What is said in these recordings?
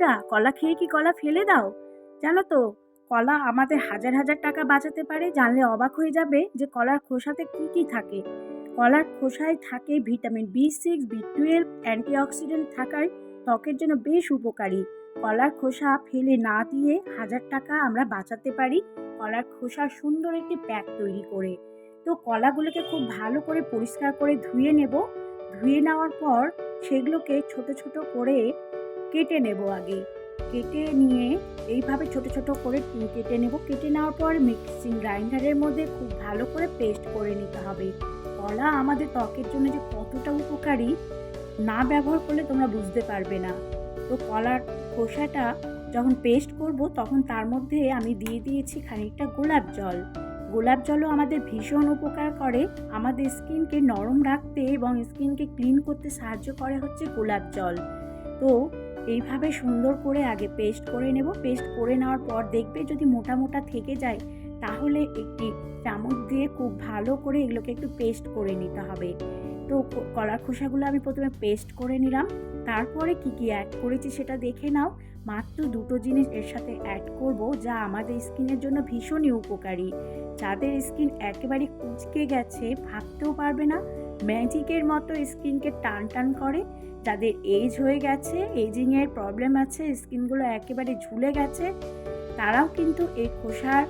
বন্ধুরা কলা খেয়ে কি কলা ফেলে দাও? জানো তো, কলা আমাদের হাজার হাজার টাকা বাঁচাতে পারে, জানলে অবাক হয়ে যাবে যে কলার খোসাতে কি কি থাকে। কলার খোসায় থাকে vitamin B six, B twelve, antioxidant থাকায় ত্বকের জন্য বেশ উপকারী। কলার খোসা ফেলে না দিয়ে হাজার টাকা আমরা বাঁচাতে পারি কলার খোসা সুন্দর একটি প্যাক তৈরি করে। তো কলাগুলোকে খুব ভালো করে পরিষ্কার করে ধুয়ে নেব। ধুয়ে নেওয়ার পর সেগুলোকে ছোট ছোট করে কেটে নেব আগে। কেটে নিয়ে এইভাবে ছোট ছোট করে কেটে নেব। কেটে নেওয়ার পর মিক্সিং গ্রাইন্ডারের মধ্যে খুব ভালো করে পেস্ট করে নিতে হবে। কলা আমাদের ত্বকের জন্য যে কতটা উপকারী না ব্যবহার করলে তোমরা বুঝতে পারবে না। তো কলার খোসাটা যখন পেস্ট করব তখন তার মধ্যে আমি দিয়ে দিয়েছি খানিকটা গোলাপ জল। গোলাপ জলও আমাদের ভীষণ উপকার করে। আমাদের স্কিনকে নরম রাখতে এবং স্কিনকে ক্লিন করতে সাহায্য করে হচ্ছে গোলাপ জল। তো এইভাবে সুন্দর করে আগে পেস্ট করে নেব। পেস্ট করে নেওয়ার পর দেখবে যদি মোটা মোটা থেকে যায়, তাহলে একটি চামচ দিয়ে খুব ভালো করে এগুলোকে একটু পেস্ট করে নিতে হবে। তো কলার খোসাগুলো আমি প্রথমে পেস্ট করে নিলাম। তারপরে কি কি অ্যাড করেছি সেটা দেখে নাও। মাত্র দুটো জিনিস এর সাথে অ্যাড করব যা আমাদের স্কিনের জন্য ভীষণই উপকারী। যাদের স্কিন একেবারে কুচকে গেছে, ভাবতেও পারবে না। ম্যাজিকের মতো স্কিনকে টান টান করে, যাদের এজ হয়ে গেছে এজিংয়ের প্রবলেম আছে, স্কিনগুলো একেবারে ঝুলে গেছে, তারাও কিন্তু এই খোসার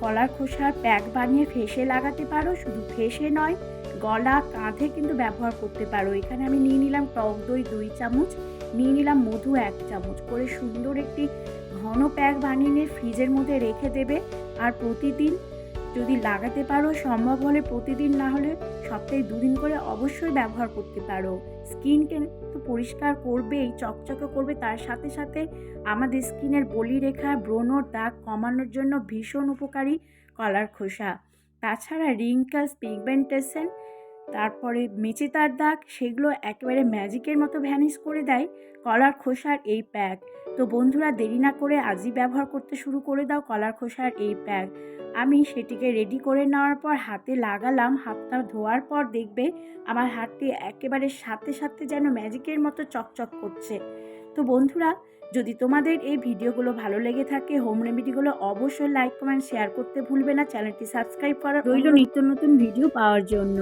কলার খোসার প্যাক বানিয়ে ফেসে লাগাতে পারো। শুধু ফেসে নয়, গলা, কাঁধে কিন্তু ব্যবহার করতে পারো। এখানে আমি নিয়ে নিলাম টক দই দুই চামচ, নিয়ে নিলাম মধু এক চামচ। করে সুন্দর একটি ঘন প্যাক বানিয়ে নিয়ে ফ্রিজের মধ্যে রেখে দেবে। আর প্রতিদিন যদি লাগাতে পারো, সম্ভব হলে প্রতিদিন না হলে সপ্তাহে দুদিন করে অবশ্যই ব্যবহার করতে পারো। স্কিনকে তো পরিষ্কার করবেই, চকচকে করবে, তার সাথে সাথে আমাদের স্কিনের বলিরেখা ব্রণর দাগ কমানোর জন্য ভীষণ উপকারী কলার খোসা। তাছাড়া রিঙ্কালস, পিগমেন্টেশন তারপরে মেচেতার দাগ সেগুলো একেবারে ম্যাজিকের মতো ভ্যানিশ করে দেয় কলার খোসার এই প্যাক। তো বন্ধুরা দেরি না করে আজই ব্যবহার করতে শুরু করে দাও কলার খোসার এই প্যাক। আমি সেটিকে রেডি করে নেওয়ার পর হাতে লাগালাম। হাতটা ধোয়ার পর দেখবে আমার হাতটি একেবারে সাথে সাথে যেন ম্যাজিকের মতো চকচক করছে। তো বন্ধুরা যদি তোমাদের এই ভিডিওগুলো ভালো লেগে থাকে হোম রেমেডিগুলো অবশ্যই লাইক কমেন্ট শেয়ার করতে ভুলবে না। চ্যানেলটি সাবস্ক্রাইব করা রইল নিত্য নতুন ভিডিও পাওয়ার জন্য।